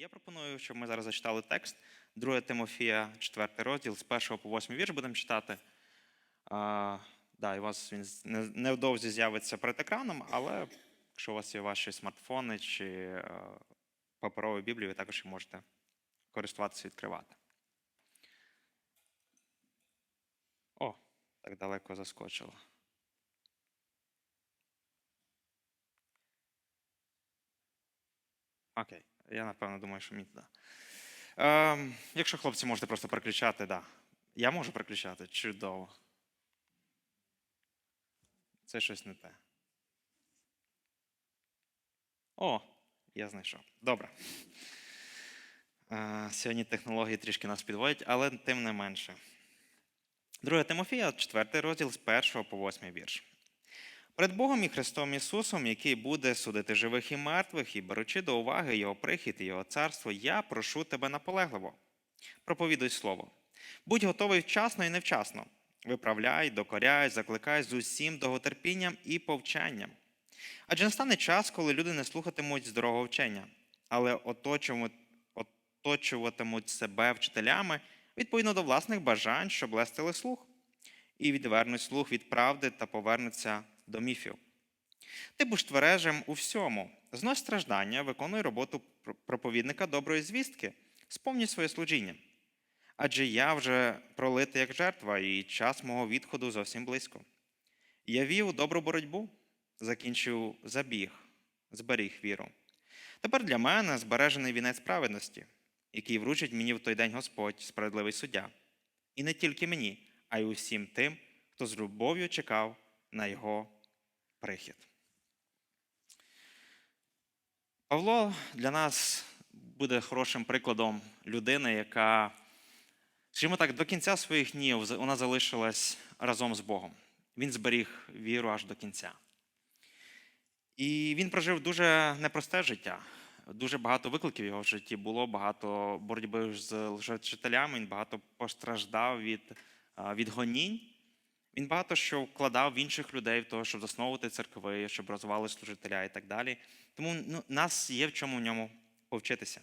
Я пропоную, щоб ми зараз зачитали текст 2 Тимофія, 4 розділ, з 1 по 8 вірш будемо читати. А, да, і у вас він невдовзі з'явиться перед екраном, але якщо у вас є ваші смартфони чи паперові біблії, ви також можете користуватися відкривати. О, так далеко заскочило. Окей, я напевно думаю, що мені туди. Ем, якщо хлопці можете просто переключати, да. Я можу переключати. Чудово. Це щось не те. О, я знайшов. Добре. Е, сьогодні технології трішки нас підводять, але тим не менше. 2 Тимофія, 4 розділ з 1 по 8 вірш. Перед Богом і Христом Ісусом, який буде судити живих і мертвих, і беручи до уваги Його прихід і Його царство, я прошу тебе наполегливо. Проповідуй слово. Будь готовий вчасно і невчасно. Виправляй, докоряй, закликай з усім довготерпінням і повчанням. Адже настане час, коли люди не слухатимуть здорового вчення, але оточуватимуть, себе вчителями відповідно до власних бажань, щоб лестили слух, і відвернуть слух від правди та повернуться до міфів. Ти будь твережим у всьому, знось страждання, виконуй роботу проповідника доброї звістки, сповнюй своє служіння. Адже я вже пролитий як жертва, і час мого відходу зовсім близько. Я вів добру боротьбу, закінчив забіг, зберіг віру. Тепер для мене збережений вінець праведності, який вручить мені в той день Господь, справедливий суддя. І не тільки мені, а й усім тим, хто з любов'ю чекав на його прихід. Павло для нас буде хорошим прикладом людини, яка, скажімо так, до кінця своїх днів вона залишилась разом з Богом. Він зберіг віру аж до кінця. І він прожив дуже непросте життя. Дуже багато викликів його в житті було, багато боротьби з лжечителями, він багато постраждав від, від гонінь. Він багато що вкладав в інших людей в того, щоб засновувати церкви, щоб розвивали служителя і так далі. Тому ну, нас є в чому в ньому повчитися.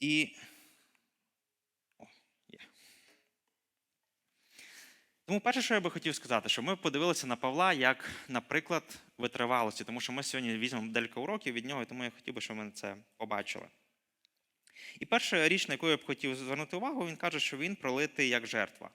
І. Тому перше, що я би хотів сказати, що ми подивилися на Павла як на приклад витривалості, тому що ми сьогодні візьмемо декілька уроків від нього, і тому я хотів би, щоб ми це побачили. І перша річ, на яку я б хотів звернути увагу, він каже, що він пролитий як жертва.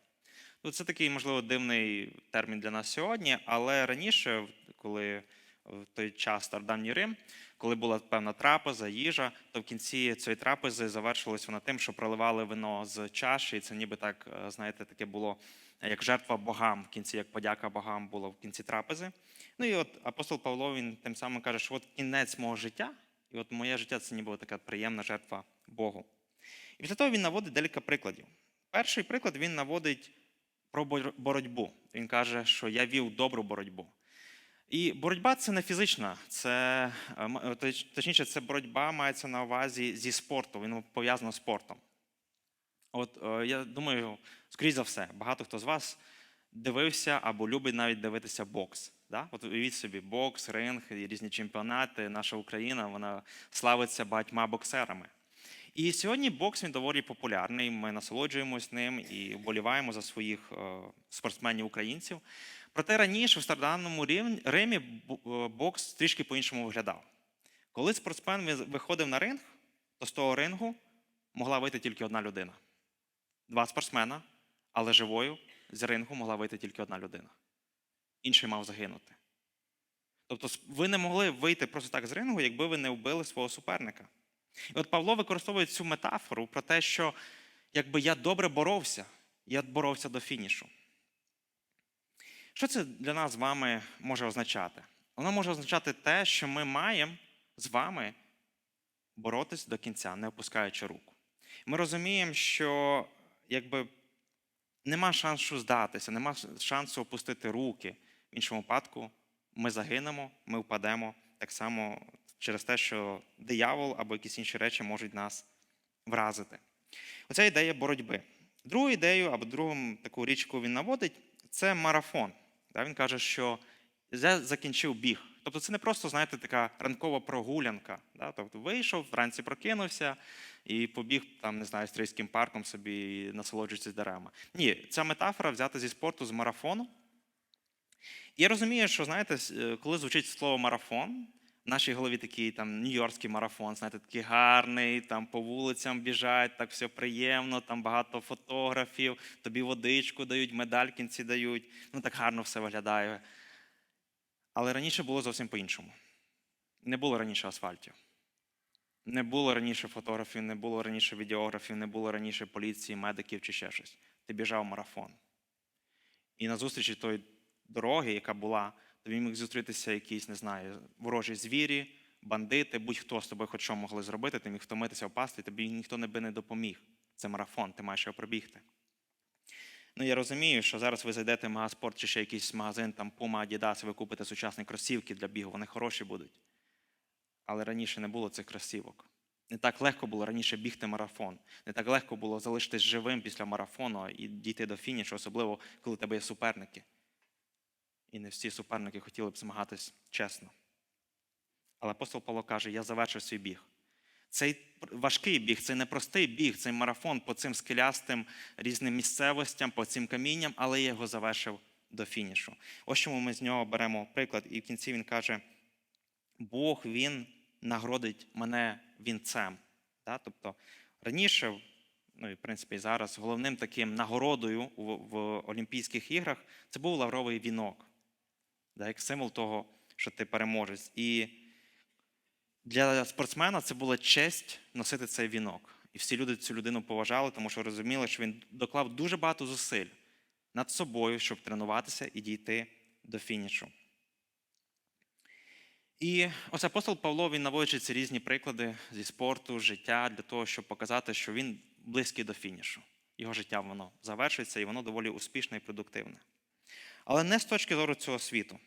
Ну, це такий, можливо, дивний термін для нас сьогодні, але раніше, коли в той час стародавній Рим, коли була певна трапеза, їжа, то в кінці цієї трапези завершилось вона тим, що проливали вино з чаші, і це ніби так, е, знаєте, таке було як жертва богам в кінці, як подяка богам було в кінці трапези. Ну і от апостол Павло він тим самим каже, що от кінець мого життя, і от моє життя це ніби така приємна жертва Богу. І після того він наводить декілька прикладів. Перший приклад він наводить про боротьбу. Він каже, що я вів добру боротьбу. І боротьба це не фізична, це е, е, точ- точніше, це боротьба мається на увазі зі спорту, він пов'язано з спортом. От е, я думаю, скоріш за все, багато хто з вас дивився або любить навіть дивитися бокс. Да? От уявіть собі, бокс, ринг, різні чемпіонати. Наша Україна вона славиться багатьма боксерами. І сьогодні бокс він доволі популярний. Ми насолоджуємось ним і вболіваємо за своїх е, спортсменів українців. Проте раніше в стародавньому Рим- Римі е, бокс трішки по-іншому виглядав. Коли спортсмен виходив на ринг, то з того рингу могла вийти тільки одна людина. Два спортсмена, але живою з рингу могла вийти тільки одна людина. Інший мав загинути. Тобто ви не могли вийти просто так з рингу, якби ви не вбили свого суперника. І от Павло використовує цю метафору про те, що якби я добре боровся, я боровся до фінішу. Що це для нас з вами може означати? Воно може означати те, що ми маємо з вами боротись до кінця, не опускаючи руку. Ми розуміємо, що якби нема шансу здатися, нема шансу опустити руки. В іншому випадку ми загинемо, ми впадемо так само через те, що диявол або якісь інші речі можуть нас вразити. Оця ідея боротьби. Другу ідею або другу таку річ, яку він наводить, це марафон. Він каже, що я закінчив біг, Тобто це не просто, знаєте, така ранкова прогулянка. Тобто вийшов, вранці прокинувся і побіг там, не знаю, стрийським парком собі і насолоджується деревами. Ні, ця метафора взята зі спорту з марафону. І я розумію, що знаєте, е, коли звучить слово марафон, нашій голові такий там нью-йоркський марафон, знаєте, такий гарний, там по вулицям біжать, так все приємно, там багато фотографів, тобі водичку дають, медаль кінці дають. Ну так гарно все виглядає. Але раніше було зовсім по-іншому. Не було раніше асфальтів. Не було раніше фотографів, не було раніше відеографів, не було раніше поліції, медиків чи ще щось. Ти біжав марафон. І на зустрічі тої дороги, яка була, тобі міг зустрітися якісь, не знаю, ворожі звірі, бандити, будь-хто з тобою хоч що могли зробити, ти міг втомитися, впасти, тобі ніхто не би не допоміг. Це марафон, ти маєш його пробігти. Ну, я розумію, що зараз ви зайдете в магазпорт чи ще якийсь магазин, там Puma, Adidas, ви купите сучасні кросівки для бігу, вони хороші будуть. Але раніше не було цих кросівок. Не так легко було раніше бігти марафон. Не так легко було залишитись живим після марафону і дійти до фінішу, особливо коли у тебе є суперники. І не всі суперники хотіли б змагатись чесно. Але апостол Павло каже: я завершив свій біг. Цей важкий біг, це не простий біг, цей марафон по цим скелястим різним місцевостям, по цим камінням, але я його завершив до фінішу. Ось чому ми з нього беремо приклад, і в кінці він каже: Бог він нагородить мене вінцем. Да? Тобто раніше, ну і в принципі і зараз, головним таким нагородою в Олімпійських іграх це був лавровий вінок, да? як символ того, що ти переможець. І для спортсмена це була честь носити цей вінок. І всі люди цю людину поважали, тому що розуміли, що він доклав дуже багато зусиль над собою, щоб тренуватися і дійти до фінішу. І ось апостол Павло він наводить ці різні приклади зі спорту, життя для того, щоб показати, що він близький до фінішу. Його життя воно завершиться і воно доволі успішне і продуктивне. Але не з точки зору цього світу.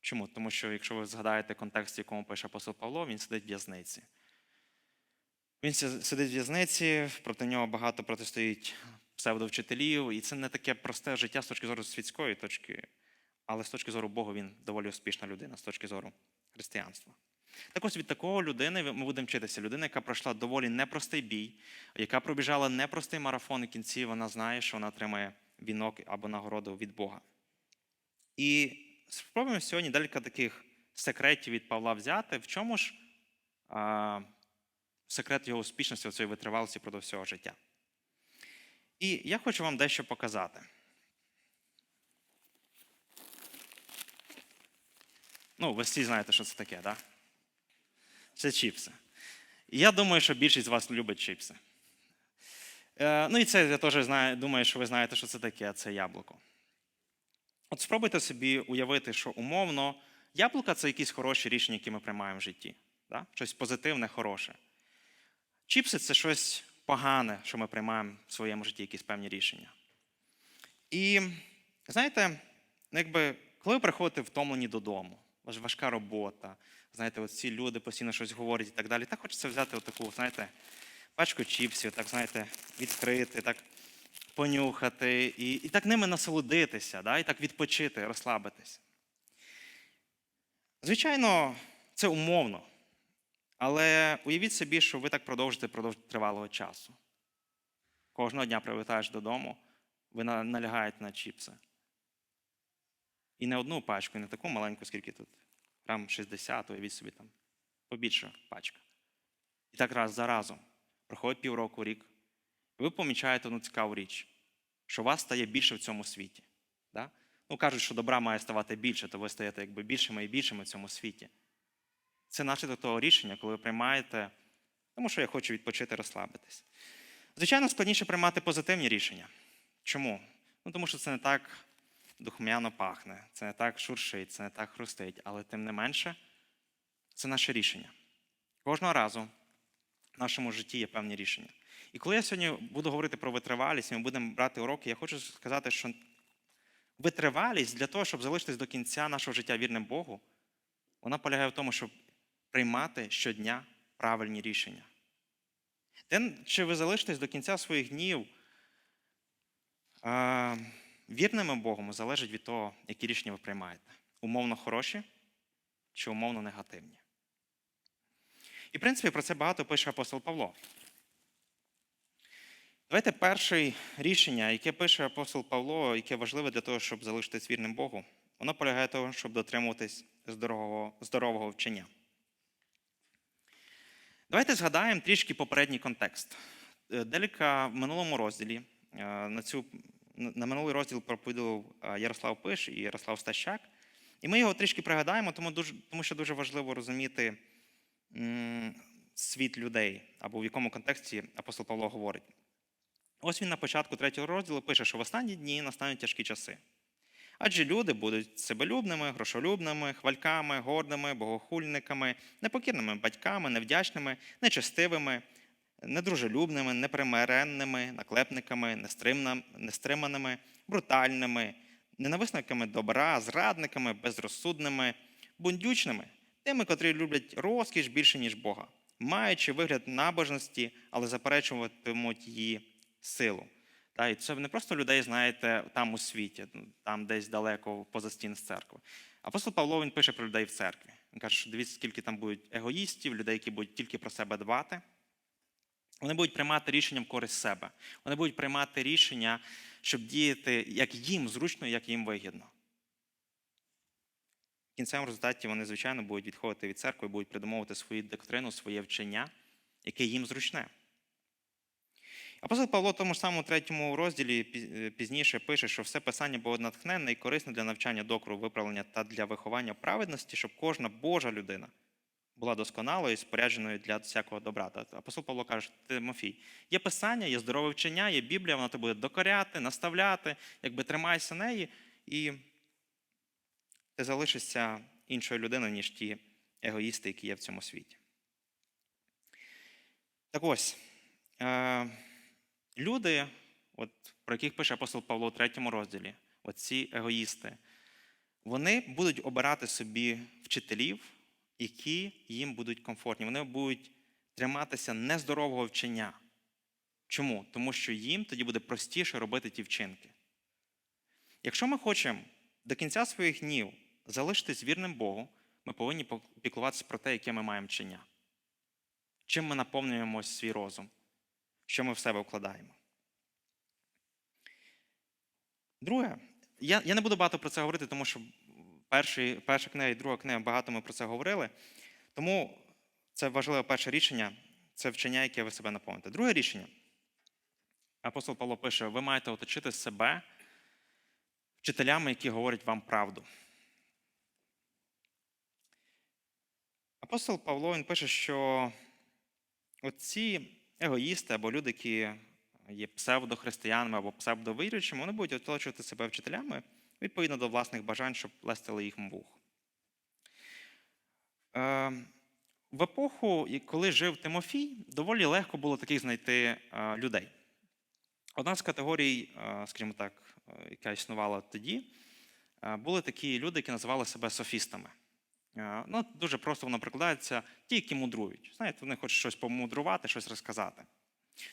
Чому? Тому що, якщо ви згадаєте контекст, в якому пише апостол Павло, він сидить в в'язниці. Він сидить в в'язниці, проти нього багато протистоїть псевдовчителів, і це не таке просте життя з точки зору світської точки, але з точки зору Бога він доволі успішна людина, з точки зору християнства. Так ось від такого людини ми будемо вчитися. Людина, яка пройшла доволі непростий бій, яка пробіжала непростий марафон, і кінці вона знає, що вона отримає вінок або нагороду від Бога. І спробуємо сьогодні декілька таких секретів від Павла взяти. В чому ж а, секрет його успішності, цієї витривалості продовж всього життя? І я хочу вам дещо показати. Ну, ви всі знаєте, що це таке, так? Да? Це чіпси. Я думаю, що більшість з вас любить чіпси. Е, ну і це я теж знаю, думаю, що ви знаєте, що це таке, це яблуко. От спробуйте собі уявити, що умовно яблука це якісь хороші рішення, які ми приймаємо в житті. Да? Щось позитивне, хороше. Чіпси це щось погане, що ми приймаємо в своєму житті, якісь певні рішення. І знаєте, якби, коли ви приходите втомлені додому, важ- важка робота, знаєте, от ці люди постійно щось говорять і так далі, так хочеться взяти отаку, знаєте, пачку чіпсів, так, знаєте, відкрити, так понюхати, і, і так ними насолодитися, да, і так відпочити, розслабитись. Звичайно, це умовно. Але уявіть собі, що ви так продовжите продовж тривалого часу. Кожного дня прилетаєш додому, ви налягаєте на чіпси. І не одну пачку, і не таку маленьку, скільки тут. Грам 60, уявіть собі там побільше пачка. І так раз за разом. Проходить півроку, рік. І ви помічаєте одну цікаву річ, що вас стає більше в цьому світі. Да? Ну, кажуть, що добра має ставати більше, то ви стаєте якби більшими і більшими в цьому світі. Це наслідок того рішення, коли ви приймаєте, тому що я хочу відпочити, розслабитись. Звичайно, складніше приймати позитивні рішення. Чому? Ну, тому що це не так духмяно пахне, це не так шуршить, це не так хрустить, але тим не менше, це наше рішення. Кожного разу нашому житті є певні рішення. І коли я сьогодні буду говорити про витривалість, і ми будемо брати уроки, я хочу сказати, що витривалість для того, щоб залишитись до кінця нашого життя вірним Богу, вона полягає в тому, щоб приймати щодня правильні рішення. Те, чи ви залишитесь до кінця своїх днів а, вірними Богом, залежить від того, які рішення ви приймаєте. умовно хороші чи умовно негативні. І, в принципі, про це багато пише апостол Павло. Давайте перше рішення, яке пише апостол Павло, яке важливе для того, щоб залишитись вірним Богу, воно полягає в тому, щоб дотримуватись здорового, здорового вчення. Давайте згадаємо трішки попередній контекст. Е, Деліка в минулому розділі е, на, цю, на минулий розділ проповідував е, Ярослав Пиш і Ярослав Стащак. І ми його трішки пригадаємо, тому, дуже, тому що дуже важливо розуміти світ людей, або в якому контексті апостол Павло говорить. Ось він на початку третього розділу пише, що в останні дні настануть тяжкі часи. Адже люди будуть себелюбними, грошолюбними, хвальками, гордими, богохульниками, непокірними батьками, невдячними, нечестивими, недружелюбними, непримиренними, наклепниками, нестриманими, брутальними, ненависниками добра, зрадниками, безрозсудними, бундючними, тими, котрі люблять розкіш більше, ніж Бога, маючи вигляд набожності, але заперечуватимуть її силу. Та, і це не просто людей, знаєте, там у світі, там десь далеко поза стін з церкви. Апостол Павло він пише про людей в церкві. Він каже, що дивіться, скільки там будуть егоїстів, людей, які будуть тільки про себе дбати. Вони будуть приймати рішення в користь себе. Вони будуть приймати рішення, щоб діяти як їм зручно, як їм вигідно. В кінцевому результаті вони, звичайно, будуть відходити від церкви, будуть придумовувати свою доктрину, своє вчення, яке їм зручне. Апостол Павло в тому ж самому третьому розділі е, пізніше пише, що все писання було натхненне і корисне для навчання докору, виправлення та для виховання праведності, щоб кожна Божа людина була досконалою і спорядженою для всякого добра. Апостол Павло каже, Тимофій, є писання, є здорове вчення, є Біблія, вона тебе буде докоряти, наставляти, якби тримайся неї, і ти залишишся іншою людиною, ніж ті егоїсти, які є в цьому світі. Так ось. Е- Люди, от, про яких пише апостол Павло у третьому розділі, оці егоїсти, вони будуть обирати собі вчителів, які їм будуть комфортні. Вони будуть триматися нездорового вчення. Чому? Тому що їм тоді буде простіше робити ті вчинки. Якщо ми хочемо до кінця своїх днів залишитись вірним Богу, ми повинні піклуватися про те, яке ми маємо вчення. Чим ми наповнюємо свій розум що ми в себе вкладаємо. Друге, я, я не буду багато про це говорити, тому що перший, перша книга і друга книга багато ми про це говорили. Тому це важливе перше рішення це вчення, яке ви себе наповните. Друге рішення. Апостол Павло пише: ви маєте оточити себе вчителями, які говорять вам правду. Апостол Павло він пише, що оці егоїсти або люди, які є псевдохристиянами або псевдовіруючими, вони будуть оточувати себе вчителями відповідно до власних бажань, щоб лестили їх вух. Е, В епоху, коли жив Тимофій, доволі легко було таких знайти е, людей. Одна з категорій, е, скажімо так, яка існувала тоді, були такі люди, які називали себе софістами. Е, Ну, дуже просто воно прикладається ті, які мудрують. Знаєте, вони хочуть щось помудрувати, щось розказати.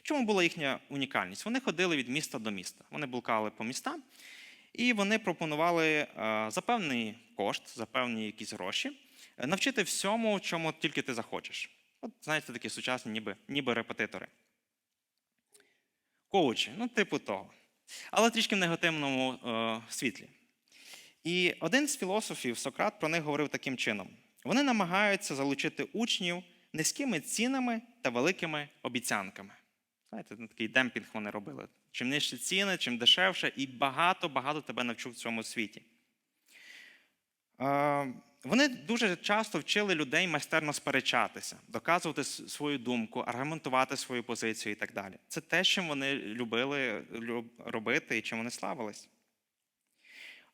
Чому була їхня унікальність? Вони ходили від міста до міста. Вони блукали по містам, і вони пропонували е, за певний кошт, за певні якісь гроші, е, навчити всьому, чому тільки ти захочеш. От, знаєте, такі сучасні, ніби, ніби репетитори. Коучі, ну, типу того. Але трішки в негативному е, світлі. І один з філософів, Сократ, про них говорив таким чином: вони намагаються залучити учнів низькими цінами та великими обіцянками. Знаєте, ну, такий демпінг вони робили. Чим нижчі ціни, чим дешевше, і багато-багато тебе навчу в цьому світі. Вони дуже часто вчили людей майстерно сперечатися, доказувати свою думку, аргументувати свою позицію і так далі. Це те, чим вони любили робити і чим вони славились.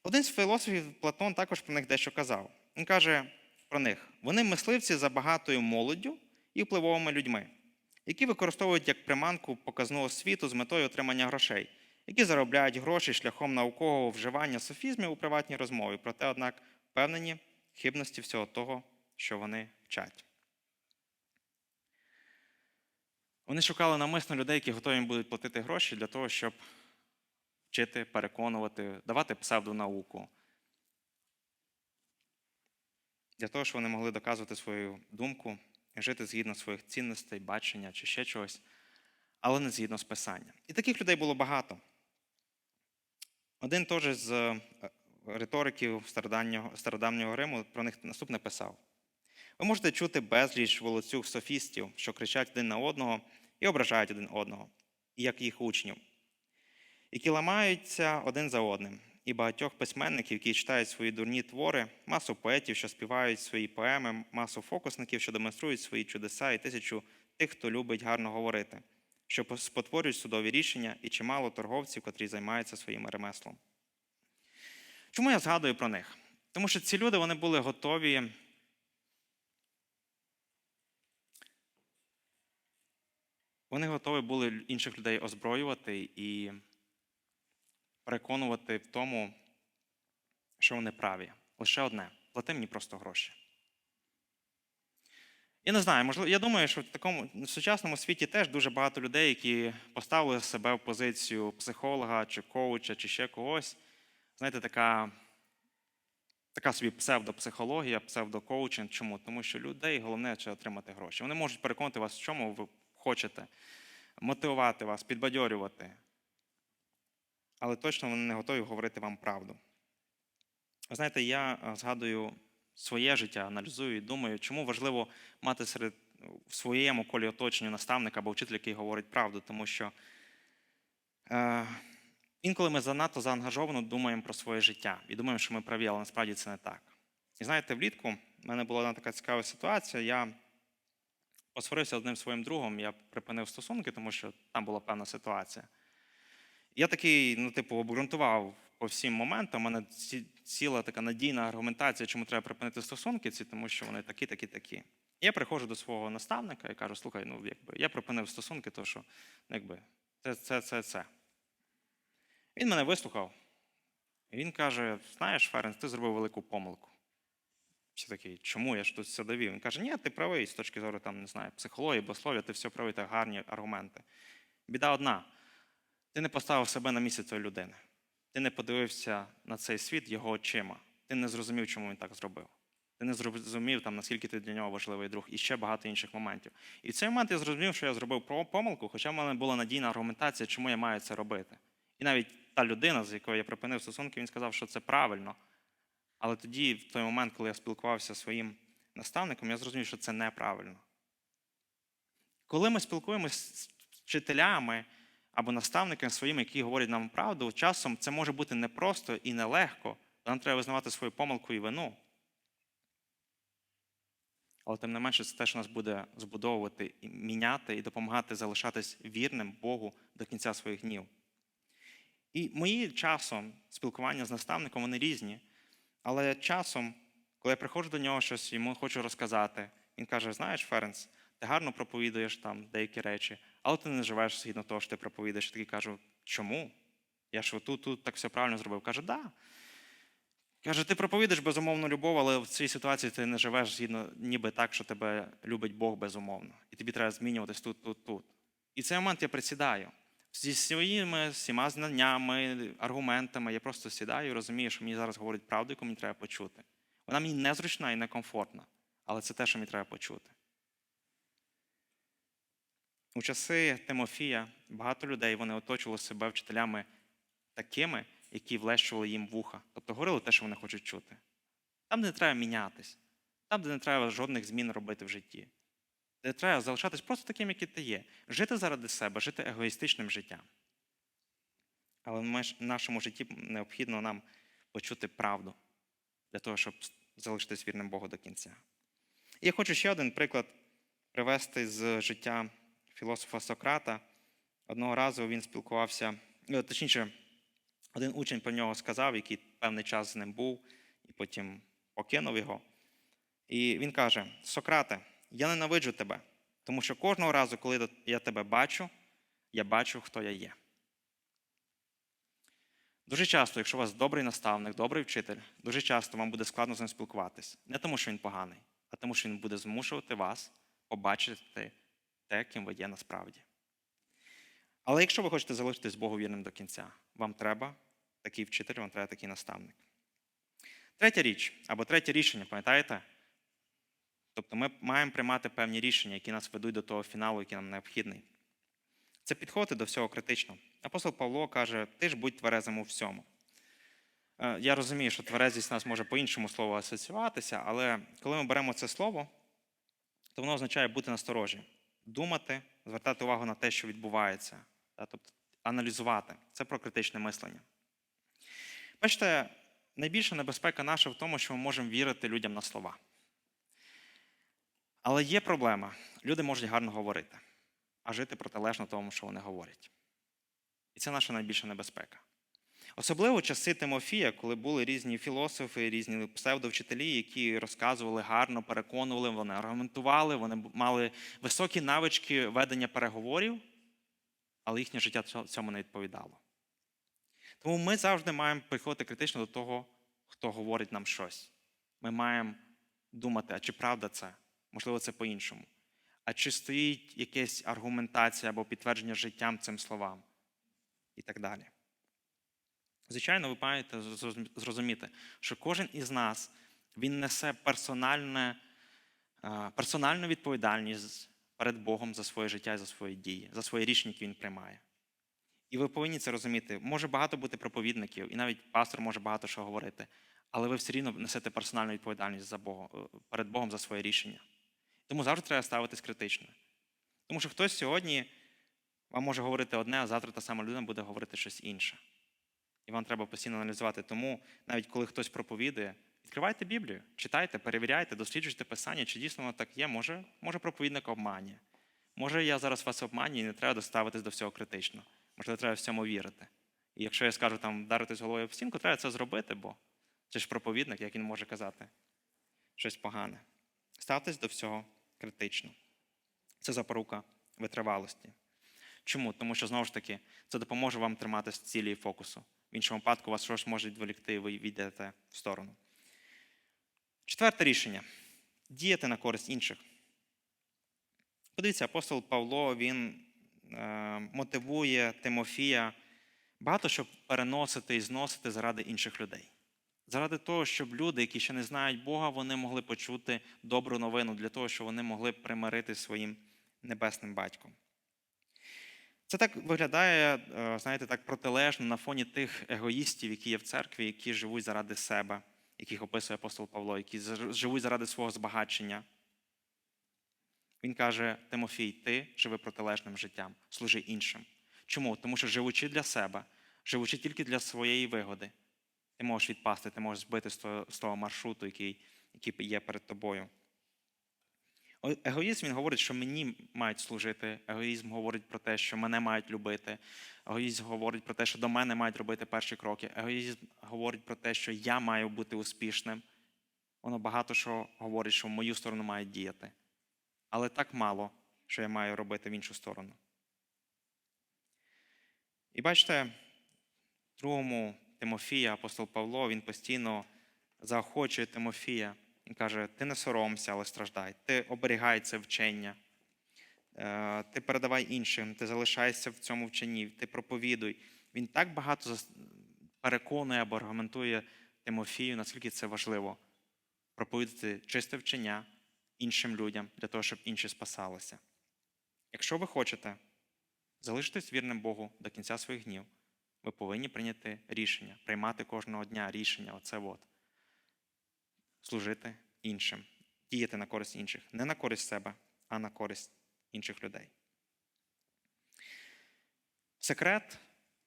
Один з філософів Платон також про них дещо казав. Він каже про них: вони мисливці за багатою молоддю і впливовими людьми, які використовують як приманку показного світу з метою отримання грошей, які заробляють гроші шляхом наукового вживання софізмів у приватній розмові, проте, однак, впевнені хибності всього того, що вони вчать. Вони шукали навмисно людей, які готові будуть платити гроші для того, щоб вчити, переконувати, давати псевдонауку. для того, щоб вони могли доказувати свою думку, жити згідно своїх цінностей, бачення чи ще чогось, але не згідно з писанням. І таких людей було багато. Один теж з е, риториків стародавнього Риму про них наступне писав: ви можете чути безліч волоцюг софістів, що кричать один на одного і ображають один одного, як їх учнів, які ламаються один за одним, і багатьох письменників, які читають свої дурні твори, масу поетів, що співають свої поеми, масу фокусників, що демонструють свої чудеса, і тисячу тих, хто любить гарно говорити, що спотворюють судові рішення, і чимало торговців, котрі займаються своїм ремеслом. Чому я згадую про них? Тому що ці люди вони були готові. Вони готові були інших людей озброювати і переконувати в тому, що вони праві. Лише одне плати мені просто гроші. Я не знаю, можливо, я думаю, що в такому в сучасному світі теж дуже багато людей, які поставили себе в позицію психолога чи коуча, чи ще когось. Знаєте, така, така собі псевдопсихологія, псевдокоучинг. Чому? Тому що людей головне це отримати гроші. Вони можуть переконати вас, в чому ви хочете, мотивувати вас, підбадьорювати. Але точно вони не готові говорити вам правду. Ви знаєте, я е, згадую своє життя, аналізую і думаю, чому важливо мати серед в своєму колі оточення наставника або вчителя, який говорить правду, тому що е, інколи ми занадто заангажовано думаємо про своє життя і думаємо, що ми праві, але насправді це не так. І знаєте, влітку в мене була одна така цікава ситуація. Я посварився одним своїм другом, я припинив стосунки, тому що там була певна ситуація. Я такий, ну, типу, обґрунтував по всім моментам. У мене ці- ціла така надійна аргументація, чому треба припинити стосунки, ці, тому що вони такі, такі, такі. Я приходжу до свого наставника і кажу: слухай, ну якби я припинив стосунки, то що ну, якби це, це, це, це. Він мене вислухав. І він каже: знаєш, Ференс, ти зробив велику помилку. Всі такий, чому я ж тут все довів? Він каже, ні, ти правий з точки зору там, не знаю, психології, богослов'я, ти все правий, так гарні аргументи. Біда одна. Ти не поставив себе на місце цієї людини. Ти не подивився на цей світ його очима. Ти не зрозумів, чому він так зробив. Ти не зрозумів, там, наскільки ти для нього важливий друг, і ще багато інших моментів. І в цей момент я зрозумів, що я зробив помилку, хоча в мене була надійна аргументація, чому я маю це робити. І навіть та людина, з якою я припинив стосунки, він сказав, що це правильно. Але тоді, в той момент, коли я спілкувався зі своїм наставником, я зрозумів, що це неправильно. Коли ми спілкуємося з вчителями або наставниками своїми, які говорять нам правду, часом це може бути непросто і нелегко, нам треба визнавати свою помилку і вину. Але тим не менше, це те, що нас буде збудовувати, і міняти і допомагати залишатись вірним Богу до кінця своїх днів. І мої часом спілкування з наставником вони різні. Але часом, коли я приходжу до нього щось, йому хочу розказати, він каже: знаєш, Ференс, ти гарно проповідуєш там деякі речі, але ти не живеш згідно того, що ти проповідуєш. Я такий кажу, чому? Я ж тут, тут так все правильно зробив. Каже, да. Каже, ти проповідуєш безумовну любов, але в цій ситуації ти не живеш згідно ніби так, що тебе любить Бог безумовно. І тобі треба змінюватись тут, тут, тут. І цей момент я присідаю. Зі своїми всіма знаннями, аргументами, я просто сідаю і розумію, що мені зараз говорить правду, яку мені треба почути. Вона мені незручна і некомфортна, але це те, що мені треба почути. У часи Тимофія багато людей вони оточували себе вчителями такими, які влещували їм вуха, тобто говорили те, що вони хочуть чути. Там, де не треба мінятись, там, де не треба жодних змін робити в житті, де треба залишатись просто таким, який ти є, жити заради себе, жити егоїстичним життям. Але в нашому житті необхідно нам почути правду для того, щоб залишитись вірним Богу до кінця. І я хочу ще один приклад привести з життя філософа Сократа. Одного разу він спілкувався, ну, точніше, один учень про нього сказав, який певний час з ним був, і потім покинув його. І він каже: Сократе, я ненавиджу тебе, тому що кожного разу, коли я тебе бачу, я бачу, хто я є. Дуже часто, якщо у вас добрий наставник, добрий вчитель, дуже часто вам буде складно з ним спілкуватись. Не тому, що він поганий, а тому, що він буде змушувати вас побачити те, ким ви є насправді. Але якщо ви хочете залишитись Богу вірним до кінця, вам треба такий вчитель, вам треба такий наставник. Третя річ, або третє рішення, пам'ятаєте? Тобто ми маємо приймати певні рішення, які нас ведуть до того фіналу, який нам необхідний. Це підходити до всього критично. Апостол Павло каже: ти ж будь тверезим у всьому. Е, Я розумію, що тверезість нас може по-іншому слову асоціюватися, але коли ми беремо це слово, то воно означає бути насторожі, думати, звертати увагу на те, що відбувається, тобто аналізувати. Це про критичне мислення. Бачите, найбільша небезпека наша в тому, що ми можемо вірити людям на слова. Але є проблема. Люди можуть гарно говорити, а жити протилежно тому, що вони говорять. І це наша найбільша небезпека. Особливо часи Тимофія, коли були різні філософи, різні псевдовчителі, які розказували гарно, переконували, вони аргументували, вони мали високі навички ведення переговорів, але їхнє життя цьому не відповідало. Тому ми завжди маємо приходити критично до того, хто говорить нам щось. Ми маємо думати, а чи правда це? Можливо, це по-іншому. А чи стоїть якась аргументація або підтвердження життям цим словам? І так далі. Звичайно, ви маєте зрозуміти, що кожен із нас він несе персональне, персональну відповідальність перед Богом за своє життя і за свої дії, за свої рішення, які він приймає. І ви повинні це розуміти. Може багато бути проповідників, і навіть пастор може багато що говорити, але ви все рівно несете персональну відповідальність за Бога, перед Богом за своє рішення. Тому завжди треба ставитись критично. Тому що хтось сьогодні вам може говорити одне, а завтра та сама людина буде говорити щось інше. І вам треба постійно аналізувати. Тому, навіть коли хтось проповідує, відкривайте Біблію, читайте, перевіряйте, досліджуйте Писання, чи дійсно воно так є, може, може проповідник обманює. Може, я зараз вас обманюю і не треба доставитись до всього критично. Можливо, треба всьому вірити. І якщо я скажу там вдаритись головою в стінку, треба це зробити, бо це ж проповідник, як він може казати щось погане. Ставтесь до всього критично. Це запорука витривалості. Чому? Тому що, знову ж таки, це допоможе вам триматися цілі і фокусу. В іншому випадку вас щось може відволікти, ви відійдете в сторону. Четверте рішення діяти на користь інших. Подивіться, апостол Павло він е, мотивує Тимофія багато щоб переносити і зносити заради інших людей. Заради того, щоб люди, які ще не знають Бога, вони могли почути добру новину для того, щоб вони могли примирити своїм небесним батьком. Це так виглядає, е, знаєте, так протилежно на фоні тих егоїстів, які є в церкві, які живуть заради себе, яких описує апостол Павло, які живуть заради свого збагачення. Він каже: Тимофій, ти живи протилежним життям, служи іншим. Чому? Тому що живучи для себе, живучи тільки для своєї вигоди, ти можеш відпасти, ти можеш збити з того маршруту, який, який є перед тобою. Егоїзм він говорить, що мені мають служити. Егоїзм говорить про те, що мене мають любити. Егоїзм говорить про те, що до мене мають робити перші кроки. Егоїзм говорить про те, що я маю бути успішним. Воно багато що говорить, що в мою сторону мають діяти. Але так мало, що я маю робити в іншу сторону. І бачите, другому Тимофія, апостол Павло, він постійно заохочує Тимофія. Він каже: ти не соромся, але страждай, ти оберігай це вчення, е, ти передавай іншим, ти залишайся в цьому вченні, ти проповідуй. Він так багато переконує або аргументує Тимофію, наскільки це важливо проповідати чисте вчення іншим людям для того, щоб інші спасалися. Якщо ви хочете залишитись вірним Богу до кінця своїх днів, ви повинні прийняти рішення, приймати кожного дня рішення. Оце от служити іншим, діяти на користь інших, не на користь себе, а на користь інших людей. Секрет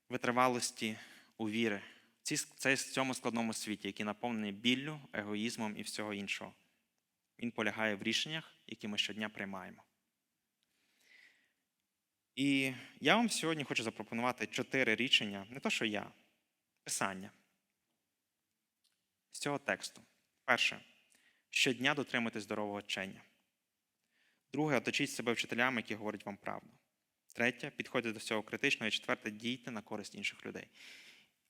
витривалості у віри в цьому складному світі, який наповнений біллю, егоїзмом і всього іншого. Він полягає в рішеннях, які ми щодня приймаємо. І я вам сьогодні хочу запропонувати чотири рішення, не то, що я, писання з цього тексту. Перше, щодня дотримуйтесь здорового вчення. Друге, оточіть себе вчителями, які говорять вам правду. Третє, підходьте до цього критично. І четверте, дійте на користь інших людей.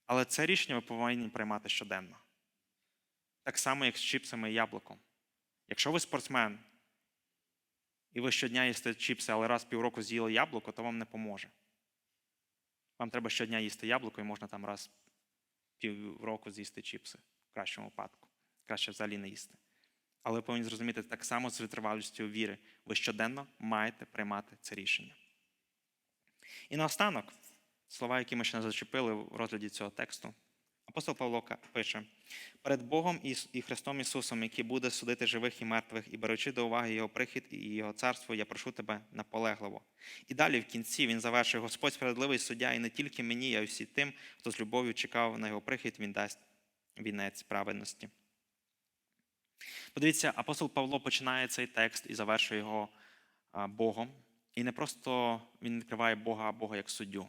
Але це рішення ви повинні приймати щоденно. Так само, як з чіпсами і яблуком. Якщо ви спортсмен, і ви щодня їсте чіпси, але раз півроку з'їли яблуко, то вам не поможе. Вам треба щодня їсти яблуко, і можна там раз півроку з'їсти чіпси в кращому випадку краще взагалі не їсти. Але ви повинні зрозуміти так само з витривалістю віри. Ви щоденно маєте приймати це рішення. І наостанок, слова, які ми ще не зачепили в розгляді цього тексту. Апостол Павло пише: перед Богом і Христом Ісусом, який буде судити живих і мертвих, і беручи до уваги Його прихід і Його царство, я прошу тебе наполегливо. І далі в кінці він завершує: Господь справедливий суддя, і не тільки мені, а й всі тим, хто з любов'ю чекав на його прихід, він дасть вінець праведності. Подивіться, апостол Павло починає цей текст і завершує його Богом. І не просто він відкриває Бога, а Бога як суддю.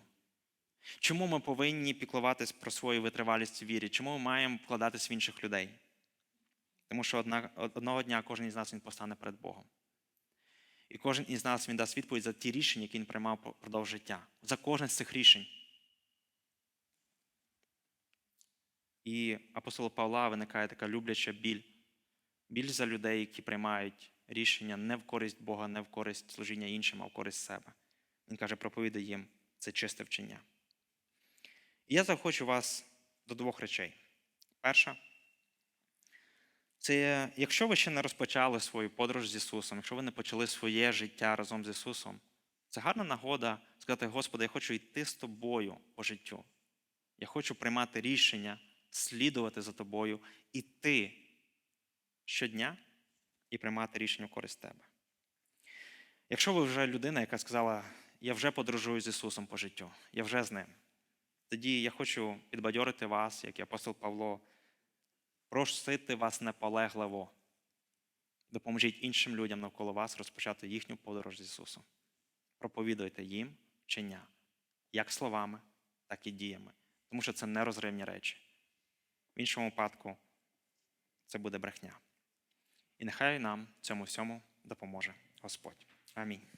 Чому ми повинні піклуватись про свою витривалість у вірі? Чому ми маємо вкладатись в інших людей? Тому що одна, одного дня кожен із нас він постане перед Богом. І кожен із нас він дасть відповідь за ті рішення, які він приймав впродовж життя. За кожне з цих рішень. І апостола Павла виникає така любляча біль. Біль за людей, які приймають рішення не в користь Бога, не в користь служіння іншим, а в користь себе. Він каже, проповідає їм це чисте вчення. І я захочу вас до двох речей. Перша, це якщо ви ще не розпочали свою подорож з Ісусом, якщо ви не почали своє життя разом з Ісусом, це гарна нагода сказати, Господи, я хочу йти з тобою по життю. Я хочу приймати рішення, слідувати за тобою, іти щодня і приймати рішення в користь тебе. Якщо ви вже людина, яка сказала, я вже подорожую з Ісусом по життю, я вже з ним, тоді я хочу підбадьорити вас, як і апостол Павло, просити вас наполегливо. Допоможіть іншим людям навколо вас розпочати їхню подорож з Ісусом. Проповідуйте їм вчення, як словами, так і діями. Тому що це нерозривні речі. В іншому випадку це буде брехня. І нехай нам цьому всьому допоможе Господь. Амінь.